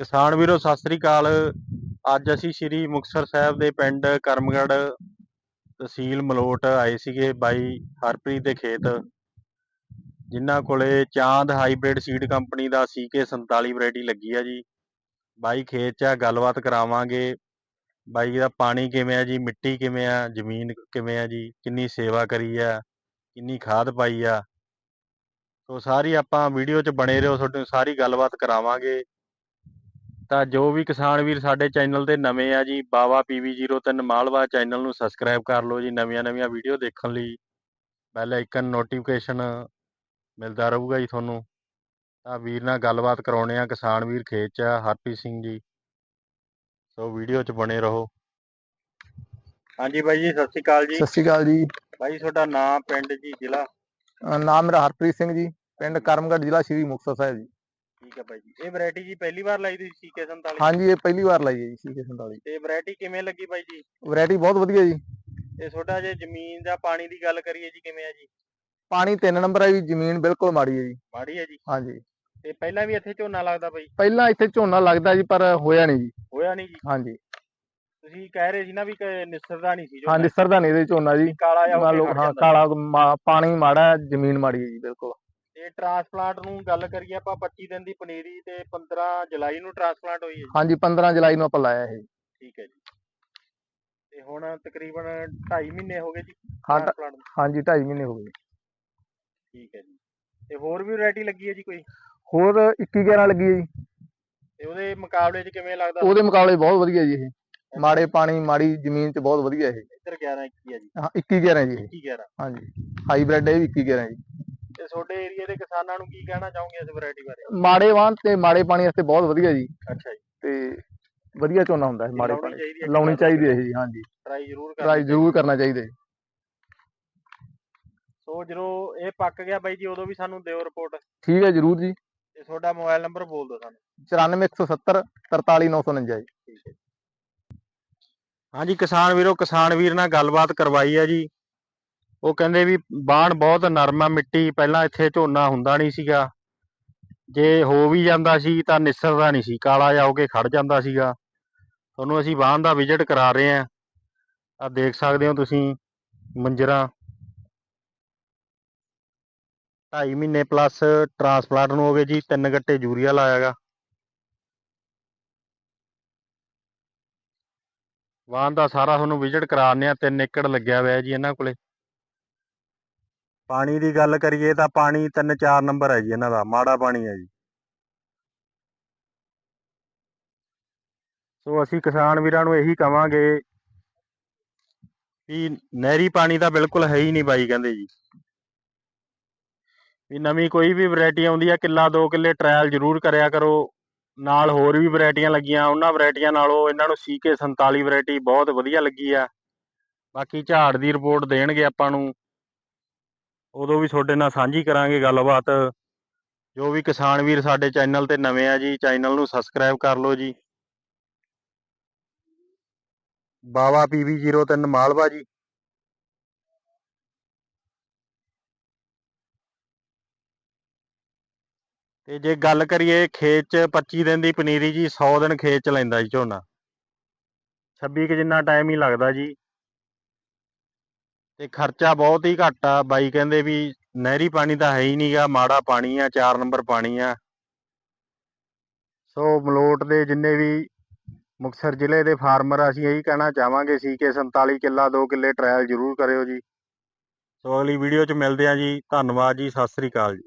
ਕਿਸਾਨ ਵੀਰੋ, ਸਤਿ ਸ੍ਰੀ ਅਕਾਲ। ਅੱਜ ਅਸੀਂ ਸ੍ਰੀ ਮੁਕਤਸਰ ਸਾਹਿਬ ਦੇ ਪਿੰਡ ਕਰਮਗੜ੍ਹ ਤਹਿਸੀਲ ਮਲੋਟ ਆਏ ਸੀਗੇ ਬਾਈ ਹਰਪ੍ਰੀਤ ਦੇ ਖੇਤ। ਜਿਨ੍ਹਾਂ ਕੋਲੇ ਚਾਂਦ ਹਾਈਬ੍ਰਿਡ ਸੀਡ ਕੰਪਨੀ ਦਾ ਸੀਕੇ 47 ਵੈਰਾਈਟੀ ਲੱਗੀ ਆ ਜੀ। ਬਾਈ ਖੇਤ 'ਚ ਆ, ਗੱਲਬਾਤ ਕਰਾਵਾਂਗੇ। ਬਾਈ ਦਾ ਪਾਣੀ ਕਿਵੇਂ ਆ ਜੀ, ਮਿੱਟੀ ਕਿਵੇਂ ਆ, ਜ਼ਮੀਨ ਕਿਵੇਂ ਆ ਜੀ, ਕਿੰਨੀ ਸੇਵਾ ਕਰੀ ਆ, ਕਿੰਨੀ ਖਾਦ ਪਾਈ ਆ। ਸੋ ਸਾਰੀ ਆਪਾਂ ਵੀਡੀਓ 'ਚ ਬਣੇ ਰਹੋ ਤੁਹਾਨੂੰ ਸਾਰੀ ਗੱਲਬਾਤ ਕਰਾਵਾਂਗੇ। ਤਾਂ ਜੋ ਵੀ ਕਿਸਾਨ ਵੀਰ ਸਾਡੇ ਚੈਨਲ ਤੇ ਨਵੇਂ ਆ ਜੀ ਬਾਵਾ PV03 ਮਾਲਵਾ ਚੈਨਲ ਨੂੰ ਸਬਸਕ੍ਰਾਈਬ ਕਰ ਲਓ ਜੀ ਨਵੀਆਂ ਨਵੀਆਂ ਵੀਡੀਓ ਦੇਖਣ ਲਈ। ਬੈਲ ਆਈਕਨ ਨੋਟੀਫਿਕੇਸ਼ਨ ਮਿਲਦਾ ਰਹੂਗਾ ਜੀ ਤੁਹਾਨੂੰ। ਤਾਂ ਵੀਰ ਨਾਲ ਗੱਲਬਾਤ ਕਰਾਉਣੇ ਆ ਕਿਸਾਨ ਵੀਰ ਖੇਤ 'ਚ ਆ ਹਰਪ੍ਰੀਤ ਸਿੰਘ ਜੀ। ਸੋ ਵੀਡੀਓ 'ਚ ਬਣੇ ਰਹੋ। ਹਾਂਜੀ ਬਾਈ ਜੀ ਸਤਿ ਸ਼੍ਰੀ ਅਕਾਲ ਜੀ। ਸਤਿ ਸ਼੍ਰੀ ਅਕਾਲ ਜੀ। ਬਾਈ ਤੁਹਾਡਾ ਨਾਮ ਪਿੰਡ ਜੀ ਜ਼ਿਲ੍ਹਾ? ਨਾਮ ਮੇਰਾ ਹਰਪ੍ਰੀਤ ਸਿੰਘ ਜੀ ਪਿੰਡ ਕਰਮਗੜ੍ਹ ਜ਼ਿਲ੍ਹਾ ਸ਼੍ਰੀ ਮੁਕਤਸਰ ਸਾਹਿਬ ਜੀ। ਠੀਕ ਹੈ ਬਾਈ ਜੀ। ਇਹ ਵੈਰਾਈਟੀ ਜੀ ਪਹਿਲੀ ਵਾਰ ਲਾਈ ਤੁਸੀਂ ਸੀਕੇ 47 ਹਾਂਜੀ ਇਹ ਪਹਿਲੀ ਵਾਰ ਲਾਈ ਹੈ ਜੀ ਸੀਕੇ 47 ਤੇ ਵੈਰਾਈਟੀ ਕਿਵੇਂ ਲੱਗੀ ਬਾਈ ਜੀ? ਵੈਰਾਈਟੀ ਬਹੁਤ ਵਧੀਆ ਜੀ। ਤੇ ਤੁਹਾਡਾ ਜੇ ਜ਼ਮੀਨ ਜਾਂ ਪਾਣੀ ਦੀ ਗੱਲ ਕਰੀਏ ਜੀ ਕਿਵੇਂ ਆ ਜੀ? ਪਾਣੀ ਤਿੰਨ ਨੰਬਰ ਹੈ ਜੀ ਜ਼ਮੀਨ ਬਿਲਕੁਲ ਮਾੜੀ ਹੈ ਜੀ। ਮਾੜੀ ਹੈ ਜੀ। ਹਾਂਜੀ। ਤੇ ਪਹਿਲਾਂ ਵੀ ਇੱਥੇ ਝੋਨਾ ਲੱਗਦਾ ਬਾਈ? ਪਹਿਲਾਂ ਇੱਥੇ ਝੋਨਾ ਲੱਗਦਾ ਜੀ ਪਰ ਹੋਇਆ ਨਹੀਂ ਜੀ। ਹੋਇਆ ਨਹੀਂ ਜੀ? ਹਾਂਜੀ। ਤੁਸੀਂ ਕਹਿ ਰਹੇ ਸੀ ਨਾ ਵੀ ਕਿ ਨਿਸਰਦਾ ਨਹੀਂ ਸੀ ਹਾਂ ਨਿਸਰਦਾ ਨਹੀਂ ਇਹਦੇ ਝੋਨਾ ਜੀ। ਕਾਲਾ ਜਿਹਾ ਹੋ। ਕਾਲਾ ਪਾਣੀ ਮਾੜਾ ਜ਼ਮੀਨ ਮਾੜੀ ਹੈ ਜੀ ਬਿਲਕੁਲ। ਤੇ ਟ੍ਰਾਂਸਪਲਾਂਟ ਨੂੰ ਗੱਲ ਕਰੀਏ ਆਪਾਂ 25 ਦਿਨ ਦੀ ਪਨੀਰੀ ਤੇ 15 ਜੁਲਾਈ ਨੂੰ ਟ੍ਰਾਂਸਪਲਾਂਟ ਹੋਈ ਹੈ ਹਾਂਜੀ 15 ਜੁਲਾਈ ਨੂੰ ਆਪਾਂ ਲਾਇਆ ਇਹ। ਠੀਕ ਹੈ ਜੀ। ਤੇ ਹੁਣ ਤਕਰੀਬਨ 2.5 ਮਹੀਨੇ ਹੋ ਗਏ ਜੀ ਹਾਂ ਟ੍ਰਾਂਸਪਲਾਂਟ ਹਾਂਜੀ 2.5 ਮਹੀਨੇ ਹੋ ਗਏ। ਠੀਕ ਹੈ ਜੀ। ਤੇ ਹੋਰ ਵੀ ਵੈਰਾਈਟੀ ਲੱਗੀ ਹੈ ਜੀ ਕੋਈ? ਹੋਰ 21 11 ਲੱਗੀ ਹੈ ਜੀ। ਤੇ ਉਹਦੇ ਮੁਕਾਬਲੇ 'ਚ ਕਿਵੇਂ ਲੱਗਦਾ? ਉਹਦੇ ਮੁਕਾਬਲੇ ਬਹੁਤ ਵਧੀਆ ਜੀ ਇਹ। ਮਾੜੇ ਪਾਣੀ ਮਾੜੀ ਜ਼ਮੀਨ 'ਚ ਬਹੁਤ ਵਧੀਆ ਇਹ। ਇੱਧਰ 11 21 ਹੈ ਜੀ। ਹਾਂ 21 11 ਜੀ ਇਹ। 21 11 ਹਾਂਜੀ। ਹਾਈਬ੍ਰਿਡ ਇਹ ਵੀ 21 11 ਜੀ। ਤੇ ਤੁਹਾਡੇ ਏਰੀਆ ਦੇ ਕਿਸਾਨਾਂ ਨੂੰ ਕੀ ਕਹਿਣਾ ਚਾਹੋਗੇ ਇਸ ਵੈਰਾਈਟੀ ਬਾਰੇ? ਮਾੜੇ ਵਾਹਨ ਤੇ ਮਾੜੇ ਪਾਣੀ ਵਾਸਤੇ ਬਹੁਤ ਵਧੀਆ ਜੀ। ਅੱਛਾ ਜੀ। ਤੇ ਵਧੀਆ ਝੋਨਾ ਹੁੰਦਾ ਹੈ ਮਾੜੇ ਲਾਉਣੀ ਪਾਣੀ। ਚਾਹੀਦੀ ਹੈ ਲਾਉਣੀ ਚਾਹੀਦੀ ਹੈ ਜੀ ਹਾਂਜੀ ਟਰਾਈ ਜ਼ਰੂਰ ਟਰਾਈ ਕਰਨੀ ਜ਼ਰੂਰ ਕਰਨਾ ਚਾਹੀਦਾ ਸੋ ਜਦੋਂ ਇਹ ਪੱਕ ਗਿਆ ਬਾਈ ਜੀ ਉਦੋਂ ਵੀ ਸਾਨੂੰ ਦਿਓ ਰਿਪੋਰਟ ਠੀਕ ਹੈ ਜ਼ਰੂਰ ਜੀ। ਤੇ ਤੁਹਾਡਾ ਮੋਬਾਈਲ ਨੰਬਰ ਬੋਲ ਦਿਓ ਸਾਨੂੰ। 94170 43949 ਜੀ ਠੀਕ ਹੈ ਹਾਂਜੀ ਕਿਸਾਨ ਵੀਰੋ ਕਿਸਾਨ ਵੀਰ ਨਾਲ ਗੱਲਬਾਤ ਕਰਵਾਈ ਹੈ ਜੀ। ਉਹ ਕਹਿੰਦੇ ਵੀ ਬਾਣ ਬਹੁਤ ਨਰਮ ਆ ਮਿੱਟੀ, ਪਹਿਲਾਂ ਇੱਥੇ ਝੋਨਾ ਹੁੰਦਾ ਨਹੀਂ ਸੀਗਾ। ਜੇ ਹੋ ਵੀ ਜਾਂਦਾ ਸੀ ਤਾਂ ਨਿਸਰਦਾ ਨਹੀਂ ਸੀ, ਕਾਲਾ ਜਾ ਹੋ ਕੇ ਖੜ ਜਾਂਦਾ ਸੀਗਾ। ਤੁਹਾਨੂੰ ਅਸੀਂ ਬਾਣ ਦਾ ਵਿਜ਼ਿਟ ਕਰਾ ਰਹੇ ਹਾਂ। ਆ ਦੇਖ ਸਕਦੇ ਹੋ ਤੁਸੀਂ ਮੰਜਰਾ। ਢਾਈ ਮਹੀਨੇ ਪਲੱਸ ਟਰਾਂਸਪਲਾਂਟ ਨੂੰ ਹੋ ਗਏ ਜੀ, ਤਿੰਨ ਗੱਟੇ ਯੂਰੀਆ ਲਾਇਆਗਾ ਵਾਹਨ ਦਾ ਸਾਰਾ ਤੁਹਾਨੂੰ ਵਿਜ਼ਿਟ ਕਰਾਉਂਦੇ ਆ 3 ਏਕੜ ਲੱਗਿਆ ਹੋਇਆ ਜੀ ਇਹਨਾਂ ਕੋਲੇ। ਪਾਣੀ ਦੀ ਗੱਲ ਕਰੀਏ ਤਾਂ ਪਾਣੀ 3-4 ਨੰਬਰ ਹੈ ਜੀ ਇਹਨਾਂ ਦਾ, ਮਾੜਾ ਪਾਣੀ ਹੈ ਜੀ। ਸੋ ਅਸੀਂ ਕਿਸਾਨ ਵੀਰਾਂ ਨੂੰ ਇਹੀ ਕਵਾਂਗੇ ਵੀ ਨਹਿਰੀ ਪਾਣੀ ਤਾਂ ਬਿਲਕੁਲ ਹੈ ਹੀ ਨਹੀਂ ਬਾਈ ਕਹਿੰਦੇ ਜੀ। ਵੀ ਨਵੀਂ ਕੋਈ ਵੀ ਵੈਰਾਈਟੀ ਆਉਂਦੀ ਆ, ਕਿੱਲਾ ਦੋ ਕਿੱਲੇ ਟਰਾਇਲ ਜ਼ਰੂਰ ਕਰਿਆ ਕਰੋ। ਨਾਲ ਹੋਰ ਵੀ ਵੈਰਾਈਟੀਆਂ ਲੱਗੀਆਂ, ਉਹਨਾਂ ਵੈਰਾਈਟੀਆਂ ਨਾਲੋਂ ਇਹਨਾਂ ਨੂੰ ਸੀਕੇ 47 ਵੈਰਾਈਟੀ ਬਹੁਤ ਵਧੀਆ ਲੱਗੀ ਆ। ਬਾਕੀ ਝਾੜ ਦੀ ਰਿਪੋਰਟ ਦੇਣਗੇ ਆਪਾਂ ਨੂੰ। ਉਦੋਂ ਵੀ ਤੁਹਾਡੇ ਨਾਲ ਸਾਂਝੀ ਕਰਾਂਗੇ ਗੱਲਬਾਤ। ਜੋ ਵੀ ਕਿਸਾਨ ਵੀਰ ਸਾਡੇ ਚੈਨਲ ਤੇ ਨਵੇਂ ਆ ਜੀ, ਚੈਨਲ ਨੂੰ ਸਬਸਕ੍ਰਾਈਬ ਕਰ ਲਓ ਜੀ। ਬਾਵਾ PV03 ਮਾਲਵਾ ਜੀ। ਤੇ ਜੇ ਗੱਲ ਕਰੀਏ ਖੇਤ 'ਚ 25 ਦਿਨ ਦੀ ਪਨੀਰੀ ਜੀ 100 ਦਿਨ ਖੇਤ 'ਚ ਲੈਂਦਾ ਜੀ ਝੋਨਾ। 26 ਕੁ ਜਿੰਨਾ ਟਾਈਮ ਹੀ ਲੱਗਦਾ ਜੀ। ਤੇ ਖਰਚਾ ਬਹੁਤ ਹੀ ਘੱਟ ਆ। ਬਾਈ ਕਹਿੰਦੇ ਵੀ ਨਹਿਰੀ ਪਾਣੀ ਤਾਂ ਹੈ ਹੀ ਨਹੀਂਗਾ ਮਾੜਾ ਪਾਣੀ ਆ 4 ਨੰਬਰ ਪਾਣੀ ਆ। ਸੋ ਮਲੋਟ ਦੇ ਜਿੰਨੇ ਵੀ ਮੁਕਤਸਰ ਜ਼ਿਲ੍ਹੇ ਦੇ ਫਾਰਮਰ ਅਸੀਂ ਇਹੀ ਕਹਿਣਾ ਚਾਹਾਂਗੇ ਸੀ ਕਿ 47 ਕਿੱਲਾ 2 ਕਿੱਲੇ ਟਰਾਇਲ ਜ਼ਰੂਰ ਕਰਿਓ ਜੀ। ਸੋ ਅਗਲੀ ਵੀਡੀਓ 'ਚ ਮਿਲਦੇ ਹਾਂ ਜੀ। ਧੰਨਵਾਦ ਜੀ। ਸਤਿ ਸ੍ਰੀ ਅਕਾਲ ਜੀ।